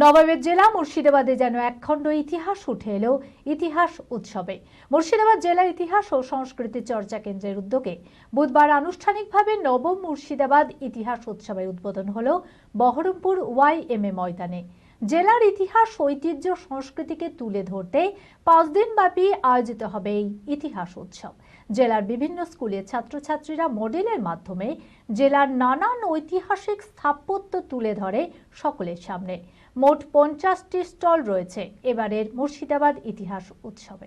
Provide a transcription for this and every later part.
নবাবের জেলা, মুর্শিদাবাদে যেন একখণ্ড ইতিহাস উঠে এলো ইতিহাস উৎসবে। মুর্শিদাবাদ জেলা ইতিহাস ও সংস্কৃতি চর্চা কেন্দ্রের উদ্যোগে বুধবার আনুষ্ঠানিকভাবে নবম মুর্শিদাবাদ ইতিহাস উৎসবের উদ্বোধন হল বহরমপুর ওয়াই এম এ ময়দানে। জেলার ইতিহাস, ঐতিহ্য, সংস্কৃতিকে তুলে ধরতে পাঁচ দিন ব্যাপী আয়োজিত হবে এই ইতিহাস উৎসব। জেলার বিভিন্ন স্কুলের ছাত্রছাত্রীরা মডেলের মাধ্যমে জেলার নানান ঐতিহাসিক স্থাপত্য তুলে ধরে সকলের সামনে। মোট পঞ্চাশটি স্টল রয়েছে এবারের মুর্শিদাবাদ ইতিহাস উৎসবে।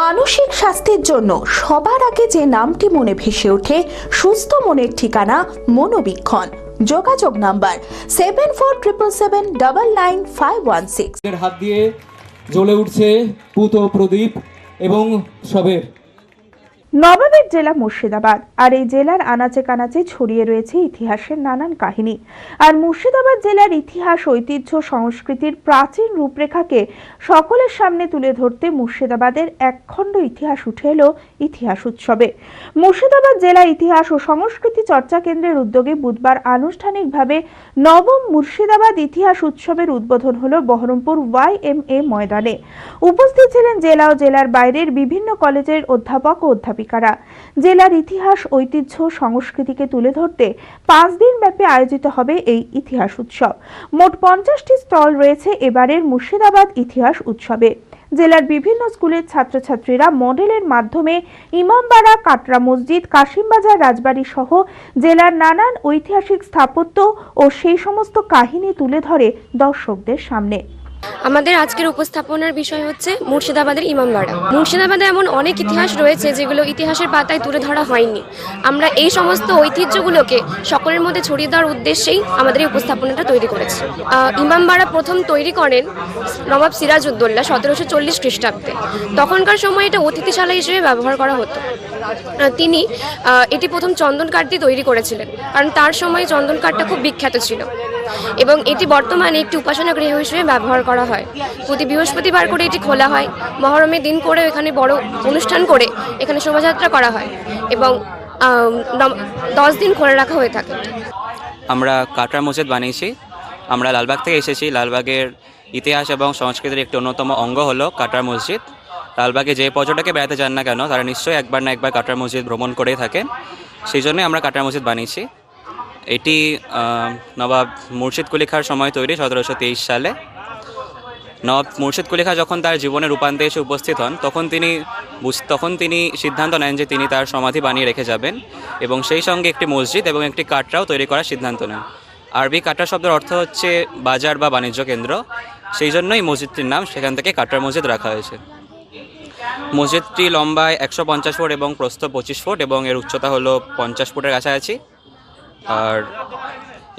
মানসিক স্বাস্থ্যের জন্য সবার আগে যে নামটি মনে ভেসে ওঠে, সুস্থ মনের ঠিকানা মনোবীক্ষণ। যোগাযোগ number seven four triple seven double nine five one six এর হাত দিয়ে জ্বলে উঠছে পুত প্রদীপ এবং সবের। নবাবের জেলা মুর্শিদাবাদ। আর এই জেলার আনাচে কানাচে ছড়িয়ে রয়েছে ইতিহাসের নানান কাহিনী। আর মুর্শিদাবাদ জেলার ইতিহাস, ঐতিহ্য, সংস্কৃতির প্রাচীন রূপরেখাকে সকলের সামনে তুলে ধরতে মুর্শিদাবাদের একখণ্ড ইতিহাস উঠে এলো ইতিহাস উৎসবে। মুর্শিদাবাদ জেলা ইতিহাস ও সংস্কৃতি চর্চা কেন্দ্রের উদ্যোগে বুধবার আনুষ্ঠানিকভাবে নবম মুর্শিদাবাদ ইতিহাস উৎসবের উদ্বোধন হলো বহরমপুর ওয়াই এম এ ময়দানে। উপস্থিত ছিলেন জেলা ও জেলার বাইরের বিভিন্ন কলেজের অধ্যাপক ও অধ্যাপিকারা জেলার ইতিহাস ঐতিহ্য সংস্কৃতিকে তুলে ধরতে পাঁচ দিন ব্যাপী আয়োজিত হবে এই ইতিহাস উৎসব মোট পঞ্চাশটি স্টল রয়েছে এবারের মুর্শিদাবাদ ইতিহাস উৎসবে জেলার বিভিন্ন স্কুলের ছাত্রছাত্রীরা মডেলের মাধ্যমে ইমামবাড়া কাটরা মসজিদ কাশিমবাজার রাজবাড়ি সহ জেলার নানান ঐতিহাসিক স্থাপত্য ও সেই সমস্ত কাহিনী তুলে ধরে দর্শকদের সামনে আমাদের আজকের উপস্থাপনার বিষয় হচ্ছে মুর্শিদাবাদের ইমামবাড়া মুর্শিদাবাদে এমন অনেক ইতিহাস রয়েছে যেগুলো ইতিহাসের পাতায় তুলে ধরা হয়নি। আমরা এই সমস্ত ঐতিহ্যগুলোকে সকলের মধ্যে ছড়িয়ে দেওয়ার উদ্দেশ্যেই আমাদের এই উপস্থাপনাটা তৈরি করেছি। ইমামবাড়া প্রথম তৈরি করেন নবাব সিরাজউদ্দৌলা সতেরোশো চল্লিশ খ্রিস্টাব্দে। তখনকার সময় এটা অতিথিশালা হিসেবে ব্যবহার করা হতো। তিনি এটি প্রথম চন্দন দিয়ে তৈরি করেছিলেন। কারণ তার সময় চন্দন কাঠটা খুব বিখ্যাত ছিল। এবং এটি বর্তমানে একটি উপাসনা গৃহ হিসেবে ব্যবহার করা হয়। প্রতি বৃহস্পতিবার করে এটি খোলা হয়। মহরমের দিন করে এখানে বড় অনুষ্ঠান করে এখানে শোভাযাত্রা করা হয় এবং দশ দিন খোলা রাখা হয়ে থাকে। আমরা কাটরা মসজিদ বানিয়েছি। আমরা লালবাগ থেকে এসেছি। লালবাগের ইতিহাস এবং সংস্কৃতির একটি অন্যতম অঙ্গ হলো কাটরা মসজিদ। লালবাগে যে পর্যটকে বেড়াতে যান না কেন, তারা নিশ্চয়ই একবার না একবার কাটরা মসজিদ ভ্রমণ করেই থাকেন। সেই জন্যই আমরা কাটরা মসজিদ বানিয়েছি। এটি নবাব মুর্শিদ কুলি খাঁর সময় তৈরি সতেরোশো তেইশ সালে। নবাব মুর্শিদ কুলি খাঁ যখন তার জীবনের রূপান্তে এসে উপস্থিত হন, তখন তিনি তখন তিনি সিদ্ধান্ত নেন যে তিনি তার সমাধি বানিয়ে রেখে যাবেন এবং সেই সঙ্গে একটি মসজিদ এবং একটি কাটরাও তৈরি করার সিদ্ধান্ত নেন। আরবি কাটরা শব্দের অর্থ হচ্ছে বাজার বা বাণিজ্য কেন্দ্র। সেই জন্যই মসজিদটির নাম সেখান থেকে কাটরা মসজিদ রাখা হয়েছে। মসজিদটি লম্বায় একশো পঞ্চাশ ফুট এবং প্রস্থ পঁচিশ ফুট এবং এর উচ্চতা হলো পঞ্চাশ ফুটের কাছাকাছি। আর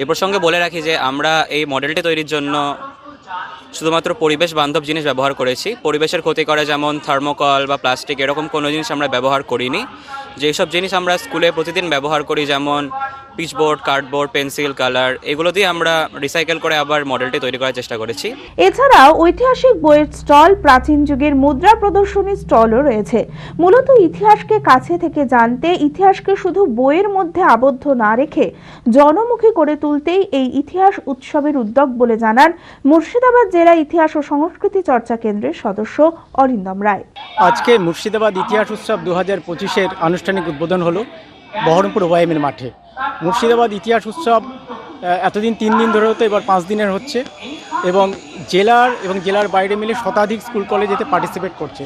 এ প্রসঙ্গে বলে রাখি যে আমরা এই মডেলটি তৈরির জন্য শুধুমাত্র পরিবেশ বান্ধব জিনিস ব্যবহার করেছি। পরিবেশের ক্ষতি করে যেমন থার্মোকল বা প্লাস্টিক, এরকম কোনো জিনিস আমরা ব্যবহার করিনি। যেসব জিনিস আমরা স্কুলে প্রতিদিন ব্যবহার করি, যেমন পিচবোর্ড কার্ডবোর্ড পেন্সিল কালার এগুলো দিয়ে আমরা রিসাইকেল করে আবার মডেলটি তৈরি করার চেষ্টা করেছি। এছাড়াও ঐতিহাসিক বইয়ের স্টল প্রাচীন যুগের মুদ্রা প্রদর্শনী স্টলও রয়েছে। মূলত ইতিহাসকে কাছে থেকে জানতে ইতিহাসকে শুধু বইয়ের মধ্যে আবদ্ধ না রেখে জনমুখী করে তুলতেই এই ইতিহাস উৎসবের উদ্যোগ বলে জানান মুর্শিদাবাদ জেলা ইতিহাস ও সংস্কৃতি চর্চা কেন্দ্রের সদস্য অরিন্দম রায়। আজকে মুর্শিদাবাদ ইতিহাস উৎসব দু হাজার পঁচিশের আনুষ্ঠানিক উদ্বোধন হলো বহরমপুর ওয়াইমের মাঠে। মুর্শিদাবাদ ইতিহাস উৎসব এতদিন তিন দিন ধরে হতো, এবার পাঁচ দিনের হচ্ছে। এবং জেলার এবং জেলার বাইরে মিলে শতাধিক স্কুল, কলেজ এতে পার্টিসিপেট করছে।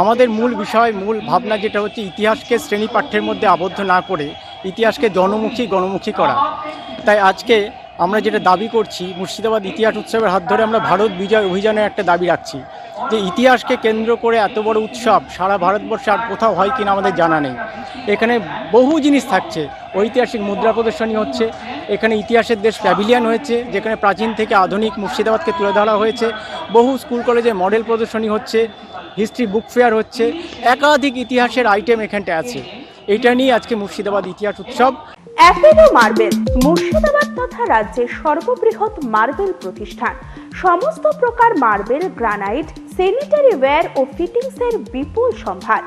আমাদের মূল বিষয়, মূল ভাবনা যেটা হচ্ছে, ইতিহাসকে শ্রেণি পাঠ্যের মধ্যে আবদ্ধ না করে ইতিহাসকে জনমুখী, গণমুখী করা। তাই আজকে আমরা যেটা দাবি করছি, মুর্শিদাবাদ ইতিহাস উৎসবের হাত ধরে আমরা ভারত বিজয় অভিযানের একটা দাবি রাখছি। যে ইতিহাসকে কেন্দ্র করে এত বড় উৎসব সারা ভারতবর্ষে আর কোথাও হয় কিনা আমাদের জানা নেই। এখানে বহু জিনিস থাকছে। ঐতিহাসিক মুদ্রা প্রদর্শনী হচ্ছে। এখানে ইতিহাসের দেশ প্যাভিলিয়ান হয়েছে, যেখানে প্রাচীন থেকে আধুনিক মুর্শিদাবাদকে তুলে ধরা হয়েছে। বহু স্কুল কলেজে মডেল প্রদর্শনী হচ্ছে, হিস্ট্রি বুক ফেয়ার হচ্ছে, একাধিক ইতিহাসের আইটেম এখানটা আছে। এটা নিয়ে আজকে মুর্শিদাবাদ ইতিহাস উৎসব। অ্যাপেলো মার্বেল, মুর্শিদাবাদ তথা রাজ্যের সর্ববৃহৎ মার্বেল প্রতিষ্ঠান। সমস্ত প্রকার মার্বেল, গ্রানাইট স্যানিটারি ওয়্যার ও ফিটিংসের বিপুল সম্ভার।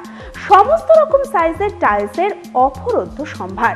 সমস্ত রকম সাইজের টাইলসের অপরোধ্য সম্ভার।